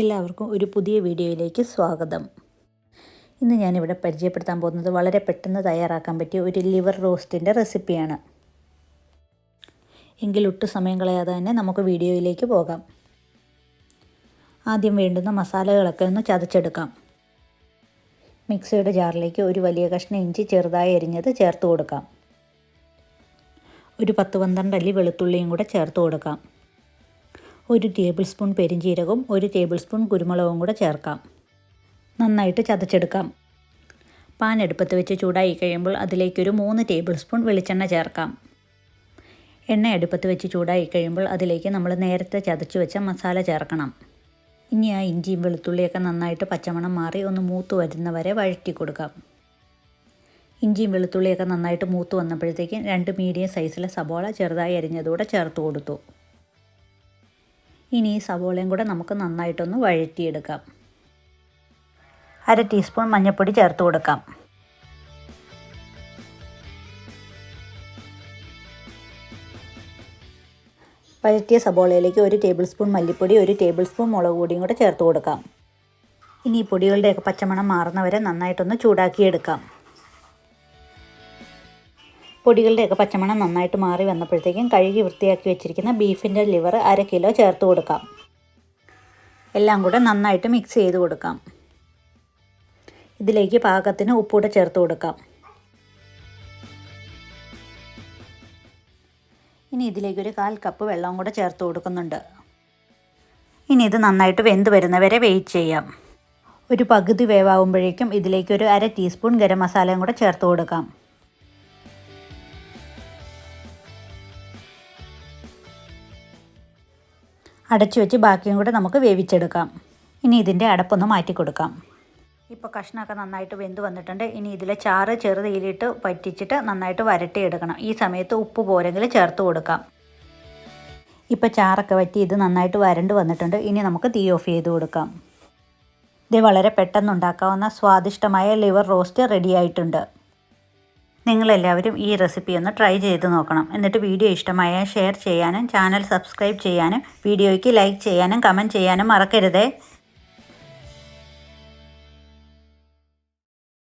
എല്ലാവർക്കും ഒരു പുതിയ വീഡിയോയിലേക്ക് സ്വാഗതം. ഇന്ന് ഞാനിവിടെ പരിചയപ്പെടുത്താൻ പോകുന്നത് വളരെ പെട്ടെന്ന് തയ്യാറാക്കാൻ പറ്റിയ ഒരു ലിവർ റോസ്റ്റിന്റെ റെസിപ്പിയാണ്. എങ്കിൽ ഒട്ടും സമയം കളയാതെ തന്നെ നമുക്ക് വീഡിയോയിലേക്ക് പോകാം. ആദ്യം വേണ്ടുന്ന മസാലകളൊക്കെ ഒന്ന് ചതച്ചെടുക്കാം. മിക്സിയുടെ ജാറിലേക്ക് ഒരു വലിയ കഷ്ണം ഇഞ്ചി ചെറുതായി അരിഞ്ഞത് ചേർത്ത് കൊടുക്കാം. ഒരു പത്ത് പന്ത്രണ്ട് അല്ലി വെളുത്തുള്ളിയും കൂടെ ചേർത്ത് കൊടുക്കാം. ഒരു ടേബിൾ സ്പൂൺ പെരിഞ്ചീരകവും ഒരു ടേബിൾ സ്പൂൺ കുരുമുളകും കൂടെ ചേർക്കാം. നന്നായിട്ട് ചതച്ചെടുക്കാം. പാൻ എടുപ്പത്ത് വെച്ച് ചൂടായി കഴിയുമ്പോൾ അതിലേക്കൊരു മൂന്ന് ടേബിൾ സ്പൂൺ വെളിച്ചെണ്ണ ചേർക്കാം. എണ്ണ അടുപ്പത്ത് വെച്ച് ചൂടായി കഴിയുമ്പോൾ അതിലേക്ക് നമ്മൾ നേരത്തെ ചതച്ച് വെച്ച മസാല ചേർക്കണം. ഇനി ആ ഇഞ്ചിയും വെളുത്തുള്ളിയൊക്കെ നന്നായിട്ട് പച്ചമണം മാറി ഒന്ന് മൂത്ത് വരുന്നവരെ വഴറ്റി കൊടുക്കാം. ഇഞ്ചിയും വെളുത്തുള്ളിയൊക്കെ നന്നായിട്ട് മൂത്ത് വന്നപ്പോഴത്തേക്കും രണ്ട് മീഡിയം സൈസിലെ സബോള ചെറുതായി അരിഞ്ഞതുകൂടെ ചേർത്ത് കൊടുത്തു. ഇനി ഈ സവോളയും കൂടെ നമുക്ക് നന്നായിട്ടൊന്ന് വഴറ്റിയെടുക്കാം. അര ടീസ്പൂൺ മഞ്ഞൾപ്പൊടി ചേർത്ത് കൊടുക്കാം. വഴറ്റിയ സബോളയിലേക്ക് ഒരു ടേബിൾ സ്പൂൺ മല്ലിപ്പൊടി ഒരു ടേബിൾ സ്പൂൺ മുളക് പൊടിയും കൂടെ ചേർത്ത് കൊടുക്കാം. ഇനി ഈ പൊടികളുടെയൊക്കെ പച്ചമണം മാറുന്നവരെ നന്നായിട്ടൊന്ന് ചൂടാക്കിയെടുക്കാം. പൊടികളുടെയൊക്കെ പച്ചമണം നന്നായിട്ട് മാറി വന്നപ്പോഴത്തേക്കും കഴുകി വൃത്തിയാക്കി വെച്ചിരിക്കുന്ന ബീഫിന്റെ ലിവർ അര കിലോ ചേർത്ത് കൊടുക്കാം. എല്ലാം കൂടെ നന്നായിട്ട് മിക്സ് ചെയ്ത് കൊടുക്കാം. ഇതിലേക്ക് പാകത്തിന് ഉപ്പൂടെ ചേർത്ത് കൊടുക്കാം. ഇനി ഇതിലേക്ക് ഒരു കാൽ കപ്പ് വെള്ളം കൂടെ ചേർത്ത് കൊടുക്കുന്നുണ്ട്. ഇനി ഇത് നന്നായിട്ട് വെന്ത് വരുന്നവരെ വെയിറ്റ് ചെയ്യാം. ഒരു പകുതി വേവാകുമ്പോഴേക്കും ഇതിലേക്ക് ഒരു അര ടീസ്പൂൺ ഗരം മസാലയും കൂടെ ചേർത്ത് കൊടുക്കാം. അടച്ചു വെച്ച് ബാക്കിയും കൂടെ നമുക്ക് വേവിച്ചെടുക്കാം. ഇനി ഇതിന്റെ അടപ്പൊന്ന് മാറ്റി കൊടുക്കാം ഇപ്പോൾ കഷ്ണമൊക്കെ നന്നായിട്ട് വെന്ത് വന്നിട്ടുണ്ട്. ഇനി ഇതിലെ ചാറ് ചെറുതീലിട്ട് പറ്റിച്ചിട്ട് നന്നായിട്ട് വരട്ടിയെടുക്കണം. ഈ സമയത്ത് ഉപ്പ് പോരെങ്കിൽ ചേർത്ത് കൊടുക്കാം. ഇപ്പോൾ ചാറൊക്കെ വറ്റി ഇത് നന്നായിട്ട് വരണ്ട് വന്നിട്ടുണ്ട്. ഇനി നമുക്ക് തീ ഓഫ് ചെയ്ത് കൊടുക്കാം. ഇത് വളരെ പെട്ടെന്ന് ഉണ്ടാക്കാവുന്ന സ്വാദിഷ്ടമായ ലിവർ റോസ്റ്റ് റെഡി ആയിട്ടുണ്ട്. നിങ്ങളെല്ലാവരും ഈ റെസിപ്പി ഒന്ന് ട്രൈ ചെയ്ത് നോക്കണം. എന്നിട്ട് വീഡിയോ ഇഷ്ടമായാൽ ഷെയർ ചെയ്യാനും ചാനൽ സബ്സ്ക്രൈബ് ചെയ്യാനും വീഡിയോയ്ക്ക് ലൈക്ക് ചെയ്യാനും കമന്റ് ചെയ്യാനും മറക്കരുതേ.